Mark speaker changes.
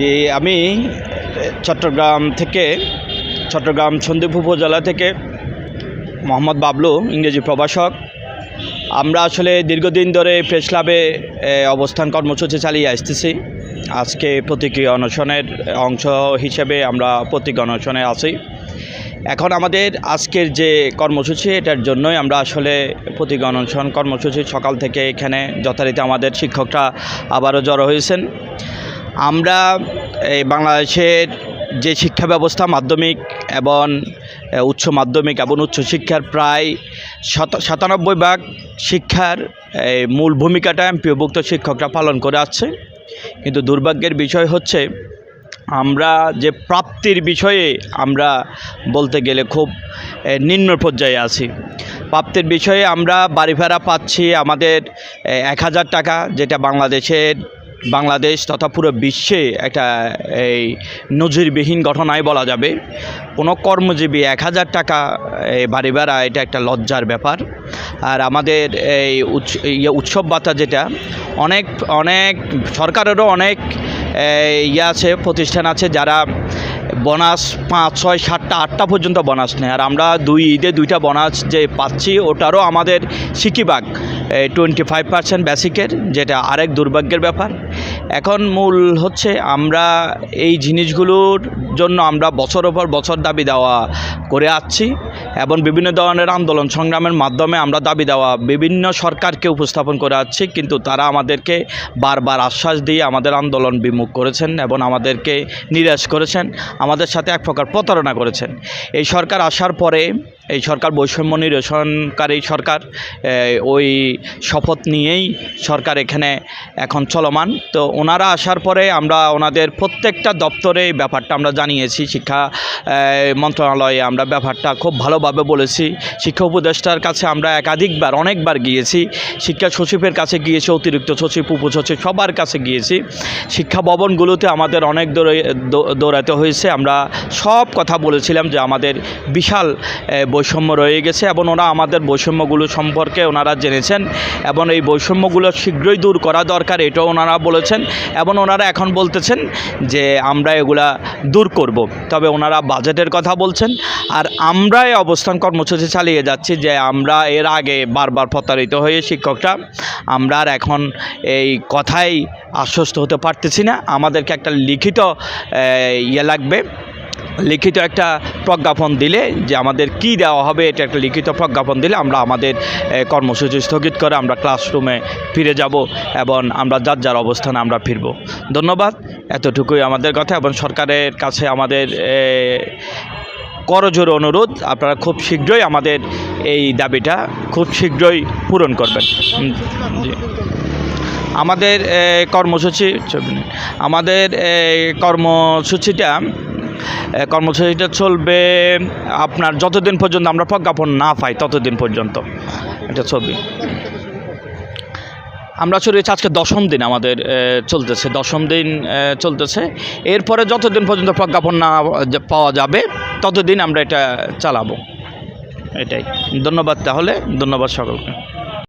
Speaker 1: যে আমি চট্টগ্রাম থেকে, চট্টগ্রাম সন্দ্বীপ উপজেলা থেকে মোহাম্মদ বাবলু, ইংরেজি প্রভাষক। আমরা আসলে দীর্ঘদিন ধরে প্রেস ক্লাবে অবস্থান কর্মসূচি চালিয়ে আসতেছি। আজকে প্রতীকী অনশনের অংশ হিসেবে আমরা প্রতীকী অনশনে আছি। এখন আমাদের আজকের যে কর্মসূচি, এটার জন্যই আমরা আসলে প্রতীকী অনশন কর্মসূচি সকাল থেকে এখানে যথারীতি আমাদের শিক্ষকরা আবারও জড়ো হয়েছেন। আমরা এই বাংলাদেশের যে শিক্ষা ব্যবস্থা, মাধ্যমিক এবং উচ্চ মাধ্যমিক এবং উচ্চ শিক্ষার প্রায় সাতানব্বই ভাগ শিক্ষার মূল ভূমিকাটা এমপিওভুক্ত শিক্ষকরা পালন করে আসছে কিন্তু দুর্ভাগ্যের বিষয় হচ্ছে, আমরা যে প্রাপ্তির বিষয়ে আমরা বলতে গেলে খুব নিম্ন পর্যায়ে আছি। প্রাপ্তির বিষয়ে আমরা বাড়ি ভাড়া পাচ্ছি আমাদের এক হাজার টাকা, যেটা বাংলাদেশের বাংলাদেশ তথা পুরো বিশ্বে একটা এই নজিরবিহীন ঘটনায় বলা যাবে। কোনো কর্মজীবী এক হাজার টাকা বাড়ি ভাড়া, এটা একটা লজ্জার ব্যাপার। আর আমাদের এই ইয়ে উৎসব ভাতা যেটা, অনেক অনেক সরকারেরও অনেক ইয়ে আছে, প্রতিষ্ঠান আছে যারা বোনাস পাঁচ, ছয়, সাতটা, আটটা পর্যন্ত বোনাস নেয়। আর আমরা দুই ঈদে দুইটা বোনাস যে পাচ্ছি, ওটারও আমাদের সিকিবাগ টোয়েন্টি ফাইভ পার্সেন্ট বেসিকের যেটা আরেক দুর্ভাগ্যের ব্যাপার। এখন মূল হচ্ছে আমরা এই জিনিসগুলোর জন্য আমরা বছরের পর বছর দাবি দেওয়া করে আসছি এবং বিভিন্ন ধরনের আন্দোলন সংগ্রামের মাধ্যমে আমরা দাবি দেওয়া বিভিন্ন সরকারকে উপস্থাপন করে আসছি, কিন্তু তারা আমাদেরকে বারবার আশ্বাস দিয়ে আমাদের আন্দোলন বিমুখ করেছেন এবং আমাদেরকে নিরাশ করেছেন, আমাদের সাথে এক প্রকার প্রতারণা করেছেন। এই সরকার আসার পরে, এই সরকার বৈষম্য নিরসনকারী সরকার ওই শপথ নিয়েই সরকার এখানে এখন চলমান। তো ওনারা আসার পরে আমরা ওনাদের প্রত্যেকটা দপ্তরে ব্যাপারটা আমরা জানিয়েছি, শিক্ষা মন্ত্রণালয়ে আমরা ব্যাপারটা খুব ভালোভাবে বলেছি। শিক্ষা উপদেষ্টার কাছে আমরা একাধিকবার, অনেকবার গিয়েছি। শিক্ষা সচিবের কাছে গিয়েছি, অতিরিক্ত সচিব, উপসচিব সবার কাছে গিয়েছি। শিক্ষা ভবনগুলোতে আমাদের অনেক দৌড়ে দৌড়াতে হয়েছে। আমরা সব কথা বলেছিলাম যে আমাদের বিশাল বৈষম্য রয়ে গেছে এবং ওরা আমাদের বৈষম্যগুলো সম্পর্কে ওনারা জেনেছেন। এবং এই বৈষম্যগুলো শীঘ্রই দূর করা দরকার, এটাও ওনারা বলেছেন এবং ওনারা এখন বলতেছেন যে আমরা এগুলা দূর করব। তবে ওনারা বাজেটের কথা বলছেন। আর আমরা এই অবস্থান কর্মসূচি চালিয়ে যাচ্ছি যে আমরা এর আগে বারবার প্রতারিত হয়ে শিক্ষকরা, আমরা আর এখন এই কথাই আশ্বস্ত হতে পারতেছি না। আমাদেরকে একটা লিখিত ইয়ে লাগবে। লিখিত একটা প্রজ্ঞাপন দিলে যে আমাদের কি দেওয়া হবে, এটা একটা লিখিত প্রজ্ঞাপন দিলে আমরা আমাদের কর্মসূচি স্থগিত করে আমরা ক্লাসরুমে ফিরে যাব এবং আমরা যার যার অবস্থানে আমরা ফিরব। ধন্যবাদ। এতটুকুই আমাদের কথা এবং সরকারের কাছে আমাদের করজোর অনুরোধ। আপনারা খুব শীঘ্রই আমাদের এই দাবিটা খুব শীঘ্রই পূরণ করবেন। আমাদের কর্মসূচি আমাদের কর্মসূচিটা কর্মসূচিটা চলবে আপনার যতদিন পর্যন্ত আমরা প্রজ্ঞাপন না পাই, ততদিন পর্যন্ত। এটা ছবি। আমরা চলে যাচ্ছি আজকে দশম দিন আমাদের চলতেছে। দশম দিন চলতেছে। এরপরে যতদিন পর্যন্ত প্রজ্ঞাপন না পাওয়া যাবে, ততদিন আমরা এটা চালাবো। এটাই। ধন্যবাদ তাহলে, ধন্যবাদ সকলকে।